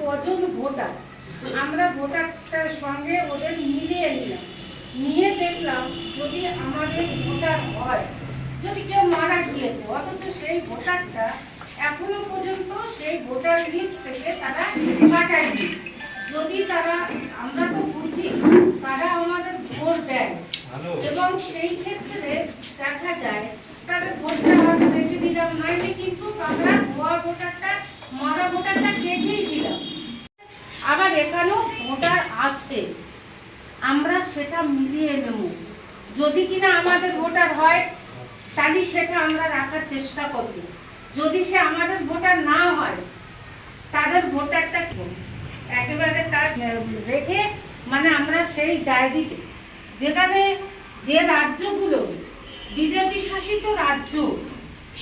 কজন ভোটার। আমরা ভোটারটার সঙ্গে ওদের মিলিয়ে নিলাম। নিয়ে দেখলাম যদি আমাদের ভোটার হয় যদি কেউ মারা গিয়েছে অথচ সেই ভোটারটা এখনও পর্যন্ত সেই ভোটার লিস্ট থেকে তারা কাটায়নি যদি তারা আমরা তো বুঝি তারা আমাদের ভোট দেয়। এবং সেই ক্ষেত্রে দেখা যায় তাদের ভোটটা হয়তো রেখে দিলাম। নইলে কিন্তু আমরা ভুয়া ভোটারটা আছে, আমরা সেটা মিলিয়ে নেব যদি কিনা আমাদের ভোটার হয়, তাহলে সেটা আমরা রাখার চেষ্টা করব যদি সে আমাদের ভোটার না হয়, তাদের ভোটারটা? একেবারে তার রেখে মানে আমরা সেই ডায়েরিতে, যেখানে যে রাজ্যগুলো, বিজেপি শাসিত রাজ্য,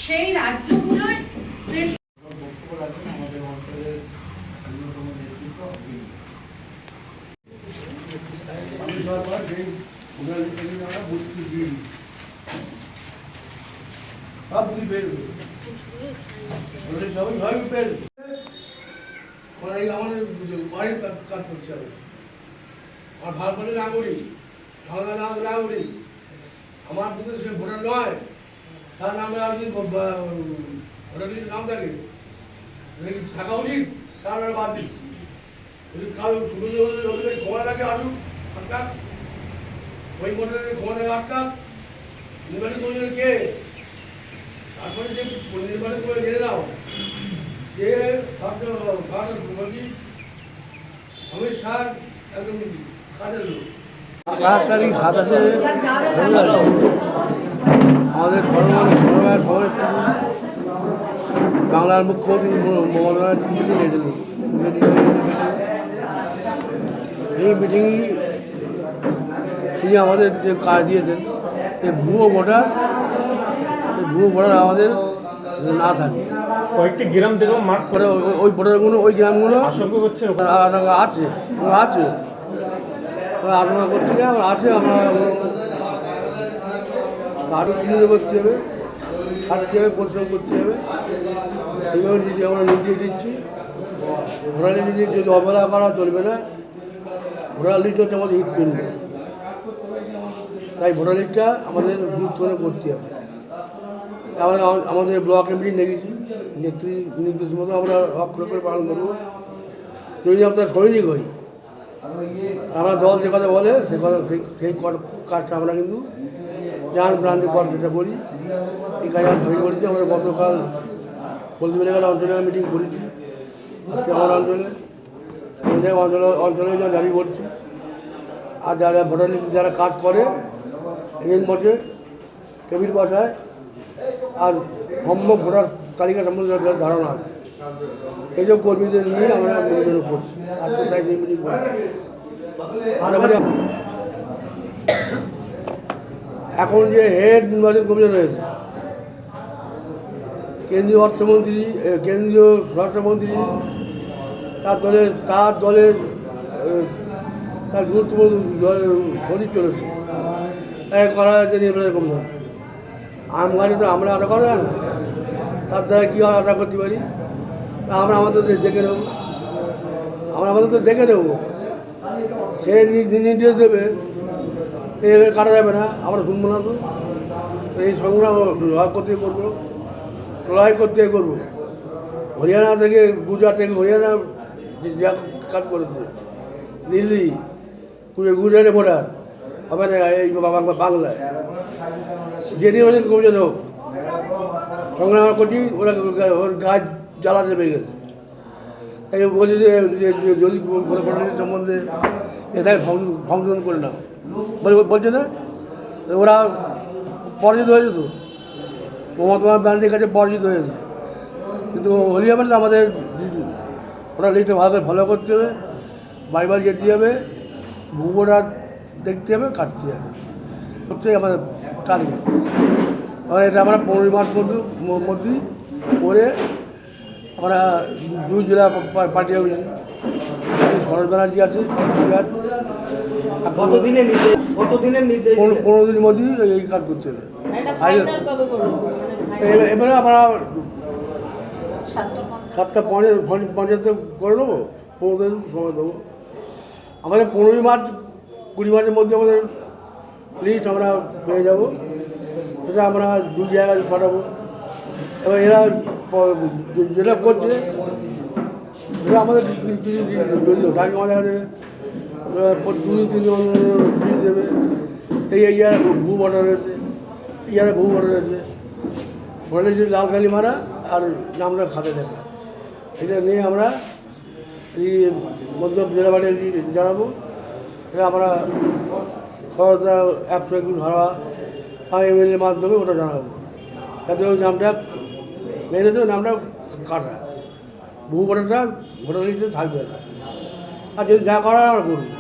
সেই রাজ্যগুলোর আমি সরকার যে ওনার এখানে আমরা বুঝতে দিই সব বুঝি বেরবে ওদের সবাই বেরবে মানে এই আমাদের বাড়ির কাজ কাজ করতে হবে আর ভারতের নাগরিক বাংলা নাম নাগরিক আমার বুঝতে সে ভোটার নয় তার নামে আপনি ভোটার নাম থাকে থাকা উচিত তার বাদ দিচ্ছি যদি কারও ছোটো ছোটো ক্ষমা থাকে আসুক আটকাক ওই ভোটারের ক্ষমা থাকে নির্বাচন কমিশন কে? তারপরে যে নির্বাচন করে জেনে নাও। যে অমিত শাহ একদম কাজের লোক। আমাদের সর্বমান সর্বমান খবরের বাংলার মুখ্যমন্ত্রী মমতা ব্যানার্জি মিটিং এই মিটিংই তিনি আমাদের যে কাজ দিয়েছেন এই ভুয়ো ভোটার এই ভুয়ো ভোটার আমাদের না থাকে। কয়েকটি গ্রাম থেকেও মাঠ পরে ওই- ওই ভোটারগুলো ওই গ্রামগুলো আশঙ্কা করছে আছে আছে। আশঙ্কা করছি না আমরা আছে আমরা আরও চিহ্নিত করতে হবে খাটতে হবে পরিশ্রম করতে হবে। এইভাবে নিজে আমরা নির্দেশ দিচ্ছি ভোটার লিস্ট যদি অবহেলা করা চলবে না ভোটার লিস্ট হচ্ছে আমাদের হৃদপিণ্ড তাই ভোটার লিস্টটা আমাদের গুরুত্ব করে করতে হবে। আমরা আমাদের ব্লক এমডি নেগেছি নেত্রী নির্দেশ মতো আমরা অক্ষর করে পালন করব। যদি আমরা সৈনিক হই, আমরা দল যে কথা বলে, সে কথা সেই সেই কাজটা আমরা কিন্তু জান প্রান্তিক কর যেটা এই কাজ আমরা ধরে করেছি। আমরা গতকাল বলতে অঞ্চলে মিটিং করেছি। আমার অঞ্চলে অঞ্চলে অঞ্চলে দাবি করছি, আর যারা ভোটার যারা কাজ করে এজেন্ট বসে টেবিল বসায়, আর সম্ভব ভোটার তালিকা সম্বন্ধে ধারণা আছে। এইসব কর্মীদের নিয়ে আমরা নিবেদন করছি, আর কোথায় মিটিং করছি এখন যে হেড নির্বাচন কমিশন রয়েছে, কেন্দ্রীয় অর্থমন্ত্রী কেন্দ্রীয় স্বরাষ্ট্রমন্ত্রী, তার দলের তার দলের তার গুরুত্বপূর্ণ সচিব চলেছে। করা হয়েছে নির্বাচন কমিশন আম গাছে তো আমরা আটা করা যায় না। তার দ্বারা কী হয় করতে পারি? আমরা আমাদের দেখে নেব। আমরা আমাদের তো দেখে নেব। সে নির্দেশ দেবে। এভাবে কাটা যাবে না। আমরা শুনব না তো এই সংগ্রাম লড়াই করতে করব। লড়াই করতে করব। হরিয়ানা থেকে, গুজরাট থেকে হরিয়ানা যা কাজ করেছে। দিল্লি গুজরাটে ভোটার হবে না এই বাংলায় যে নির্বাচন কমিশন হোক। সংগ্রাম করছি ওরা ওর গাছ জ্বালাতে পেয়ে গেছে। তাই বলছি যে যদি কোনো ভোটার সম্বন্ধে এটাকে সংশোধন- করে নাও। বলে- বলছে না? ওরা পরাজিত হয়েছে তো। মমতা ব্যানার্জির কাছে পরাজিত হয়েছে। কিন্তু হলি হবে না, আমাদের ওরা লিস্টে ভালো করে ফলো করতে হবে। বাড়ি যেতে হবে। ভূগোড়া দেখতে হবে কাটতে হবে। হচ্ছে আমাদের টার্গেট এবার এটা আমরা পনেরোই মার্চ মধ্যে মধ্যেই করে আমরা দুই জেলা পার্টি অফিস শরৎ ব্যানার্জি আছে কতদিনের পনেরো পনেরো দিনের মধ্যেই এই কাজ করতে হবে। এটা আজ- ফাইনাল কবে করব? মানে এবার- এবারে আমরা সাতটা পঞ্চাশ। সাতটা পঞ্চায়েত পঞ্চায়েত করে নেব পনেরো দিন সময় দেবো। আমাদের পনেরোই মার্চ কুড়ি মাসের মধ্যে আমাদের লিস্ট আমরা পেয়ে যাব। সেটা আমরা দু জায়গায় পাঠাবো। এবার এরা যেটা করছে, সেটা আমাদের জড়িত থাকে আমাদের কাছে দুই তিন লিস্ট দেবে। এই জায়গায় ভূ বর্ডার রয়েছে জায়গায় ভূ বর্ডার রয়েছে। বলে যে লাল কালি মারা আর নামটা খাতে দেখা। এটা নিয়ে আমরা এই মধ্য জেলা বাড়ি জানাব। আমরা খরচা একশো একটু ধরা এমএলএর মাধ্যমে ওটা জানাব। যাতে ওই নামটা মেরে তো নামটা কাটা। বহু ভোটারটা ভোটার থাকবে না। আর যদি যা করার আর করব